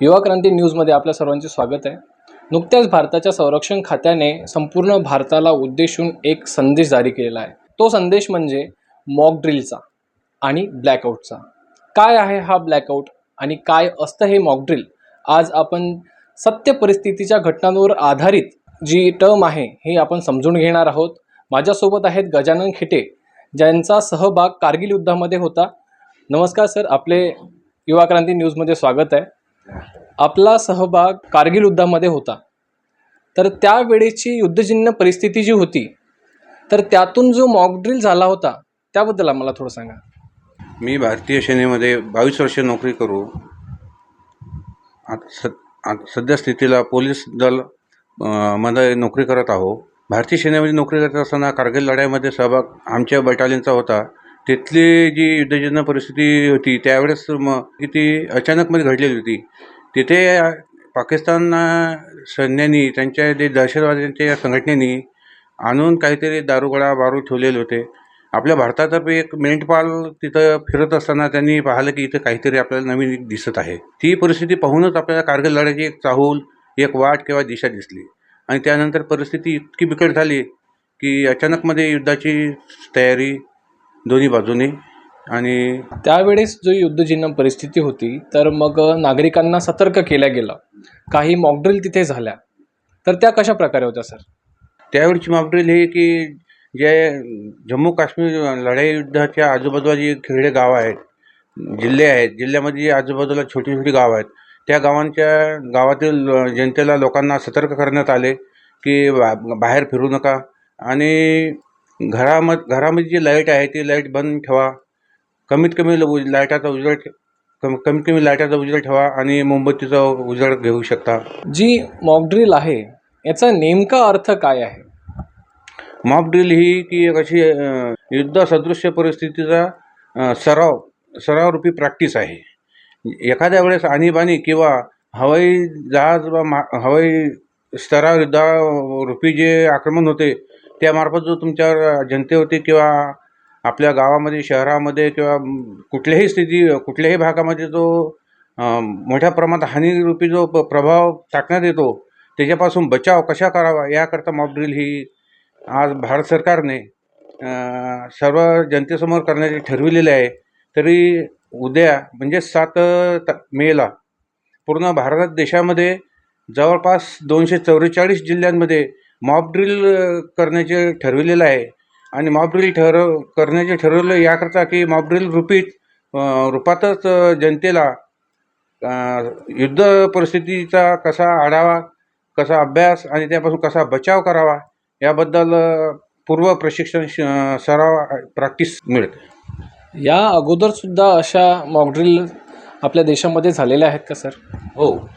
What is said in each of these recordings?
युवा क्रांती न्यूजमध्ये आपल्या सर्वांचे स्वागत आहे. नुकत्याच भारताच्या संरक्षण खात्याने संपूर्ण भारताला उद्देशून एक संदेश जारी केलेला आहे. तो संदेश म्हणजे मॉक ड्रिलचा आणि ब्लॅकआउटचा काय आहे हा ब्लॅकआउट आणि काय असतं हे मॉक ड्रिल आज आपण सत्य परिस्थितीच्या घटनांवर आधारित जी टर्म आहे हे आपण समजून घेणार आहोत. माझ्यासोबत आहेत गजानन खेटे ज्यांचा सहभाग कारगिल युद्धामध्ये होता. नमस्कार सर. आपले युवा क्रांती न्यूजमध्ये स्वागत आहे. आपला सहभाग कारगिल युद्धामध्ये होता. तर त्यावेळेची युद्धजन्य परिस्थिती जी होती तर त्यातून जो मॉक ड्रिल झाला होता त्याबद्दल आम्हाला थोडं सांगा. मी भारतीय सेनेमध्ये बावीस वर्ष नोकरी करू आता स आता सध्या स्थितीला पोलीस दलमध्ये नोकरी करत आहो. भारतीय सेनेमध्ये नोकरी करत असताना कारगिल लढाईमध्ये सहभाग आमच्या बटालियनचा होता. तिथली जी युद्धजन्य परिस्थिती होती त्यावेळेस मग की ती अचानकमध्ये घडलेली होती. तिथे पाकिस्तान सैन्यानी त्यांच्या जे दहशतवाद्यांच्या संघटनेनी आणून काहीतरी दारुगोळा बारूद ठेवलेले होते. आपल्या भारतातर्फे एक मेंढपाल तिथं फिरत असताना त्यांनी पाहिलं की इथं काहीतरी आपल्याला नवीन दिसत आहे. ती परिस्थिती पाहूनच आपल्याला कारगिल लढ्याची एक चाहूल एक वाट किंवा दिशा दिसली. आणि त्यानंतर परिस्थिती इतकी बिकट झाली की अचानकमध्ये युद्धाची तयारी दोन्ही बाजूनी. आणि त्यावेळेस जो युद्धजन्य परिस्थिती होती तर मग नागरिकांना सतर्क केल्या गेलं. काही मॉकड्रिल तिथे झाल्या. तर त्या कशा प्रकारे होत्या सर? त्यावेळची मॉकड्रिल ही की जे जम्मू काश्मीर लढाई युद्धाच्या आजूबाजूला जी खेडे गावं आहेत जिल्हे आहेत जिल्ह्यामध्ये जी आजूबाजूला छोटी छोटी गावं आहेत त्या गावांच्या गावातील जनतेला लोकांना सतर्क करण्यात आले की बा बाहेर फिरू नका. आणि घरामध घरामध्ये जी लाइट आहे ती लाइट बंद ठेवा. कमीत कमी उज- लाईटाचा उजेड कम कमीत कमी लाईटाचा उजेड ठेवा आणि मोमबत्तीचा उजेड घेऊ शकता. जी मॉकड्रिल आहे याचा नेमका अर्थ काय आहे? मॉक ड्रिल ही की एक अशी युद्धसदृश्य परिस्थितीचा सराव सरावरूपी प्रॅक्टिस आहे. एखाद्या वेळेस आणीबाणी किंवा हवाई जहाज वा मा हवाई स्तरावर युद्धारूपी जे आक्रमण होते त्यामार्फत जो तुमच्यावर जनतेवरती किंवा आपल्या गावामध्ये शहरामध्ये किंवा कुठल्याही स्थिती कुठल्याही भागामध्ये जो मोठ्या प्रमाणात हानीरूपी जो प प्रभाव टाकण्यात येतो त्याच्यापासून बचाव कशा करावा याकरता मॉकड्रिल ही आज भारत सरकारने सर्व जनतेसमोर करण्याचे ठरविलेले आहे. तरी उद्या म्हणजे सात मेला पूर्ण भारत देशामध्ये जवळपास दोनशे चौवेचाळीस जिल्ह्यांमध्ये मॉब ड्रिल अ, करण्याचे ठरविलेलं आहे. आणि मॉब ड्रिल ठरव करण्याचे ठरवलं याकरता की मॉब ड्रिल रूपीत रूपातच जनतेला युद्ध परिस्थितीचा कसा आढावा कसा अभ्यास आणि त्यापासून कसा बचाव करावा याबद्दल पूर्व प्रशिक्षण श- सराव प्रॅक्टिस मिळते. या अगोदर सुद्धा अशा मॉकड्रिल आपल्या देशामध्ये झालेल्या आहेत का सर? हो.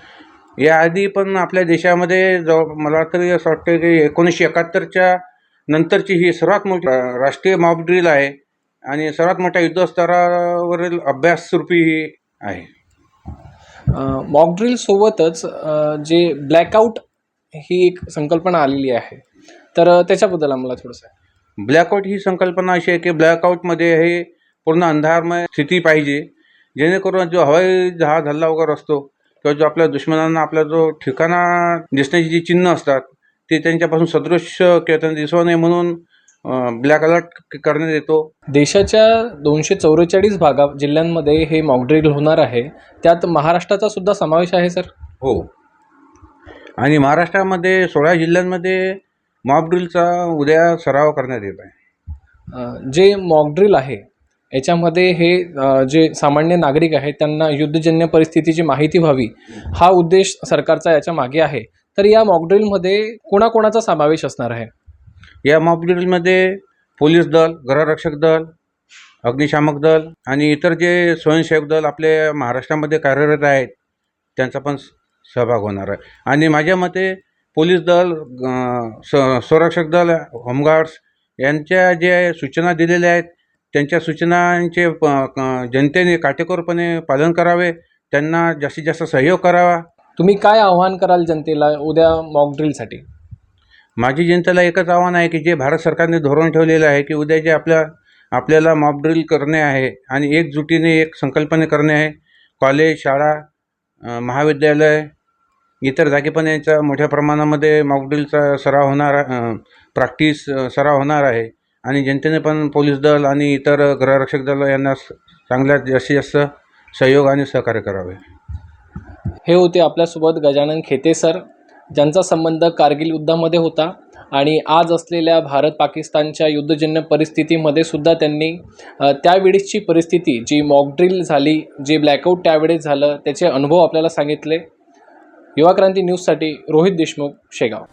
याआधी पण आपल्या देशामध्ये जवळ मला तरी असं वाटतं की एकोणीसशे एकाहत्तरच्या नंतरची ही सर्वात मोठी राष्ट्रीय मॉब ड्रिल आहे. आणि सर्वात मोठ्या युद्धस्तरावरील अभ्यासरूपी ही आहे. मॉकड्रिल सोबतच अ, जे ब्लॅकआउट ही एक संकल्पना आलेली आहे. तर त्याच्याबद्दल आम्हाला थोडंसं ब्लॅकआउट ही संकल्पना अशी आहे की ब्लॅकआउटमध्ये हे पूर्ण अंधारमय स्थिती पाहिजे. जेणेकरून जो हवाई जहाज हल्ला वगैरे असतो किंवा जो आपल्या दुश्मनांना आपला जो ठिकाणा दिसण्याची जी चिन्ह असतात ते त्यांच्यापासून सदृश्य किंवा त्यांना दिसू नये म्हणून ब्लॅक अलर्ट करण्यात येतो. देशाच्या दोनशे चौवेचाळीस भागा जिल्ह्यांमध्ये हे मॉकड्रिल होणार आहे. त्यात महाराष्ट्राचा सुद्धा समावेश आहे सर? हो. आणि महाराष्ट्रामध्ये सोळा जिल्ह्यांमध्ये मॉब ड्रिलचा उद्या सराव करण्यात येत आहे. जे मॉकड्रिल आहे याच्यामध्ये हे जे सामान्य नागरिक आहेत त्यांना युद्धजन्य परिस्थितीची माहिती व्हावी हा उद्देश सरकारचा याच्या मागे आहे. तर या मॉकड्रिलमध्ये कोणाकोणाचा समावेश असणार आहे? या मॉकड्रिलमध्ये पोलीस दल गृहरक्षक दल अग्निशामक दल आणि इतर जे स्वयंसेवक दल आपले महाराष्ट्रामध्ये कार्यरत आहेत त्यांचा पण स- सहभाग होणार आहे. आणि माझ्या मते पोलीस दल स संरक्षक दल होमगार्ड्स यांच्या जे सूचना दिलेल्या आहेत त्यांच्या सूचनांचे प क- जनतेने काटेकोरपणे पालन करावे त्यांना जास्तीत जास्त सहयोग करावा. तुम्ही काय आव्हान कराल जनतेला उद्या मॉकड्रिलसाठी माझी जनतेला एकच आव्हान आहे की जे भारत सरकारने धोरण ठेवलेलं आहे की उद्या जे आपल्या आपल्याला मॉक ड्रिल करणे आहे आणि एकजुटीने एक संकल्पने करणे आहे कॉलेज शाळा महाविद्यालय इतर जागी पण याचा मोठ्या प्रमाणामध्ये मॉकड्रिलचा सराव होणार प्रॅक्टिस सराव होणार आहे. आणि जनतेने पण पोलीस दल आणि इतर गृहरक्षक दल यांना चांगल्यात चांगल्या जास्तीत जास्त सहयोग आणि सहकार्य करावे. हे होते आपल्यासोबत गजानन खेते सर. ज्यांचा संबंध कारगिल युद्धामध्ये होता आणि आज असलेल्या भारत पाकिस्तानच्या युद्धजन्य परिस्थितीमध्ये सुद्धा त्यांनी त्यावेळेसची परिस्थिती जी मॉकड्रिल झाली जे ब्लॅकआउट त्यावेळेस झालं त्याचे अनुभव आपल्याला सांगितले. युवा क्रांती न्यूजसाठी रोहित देशमुख शेगाव.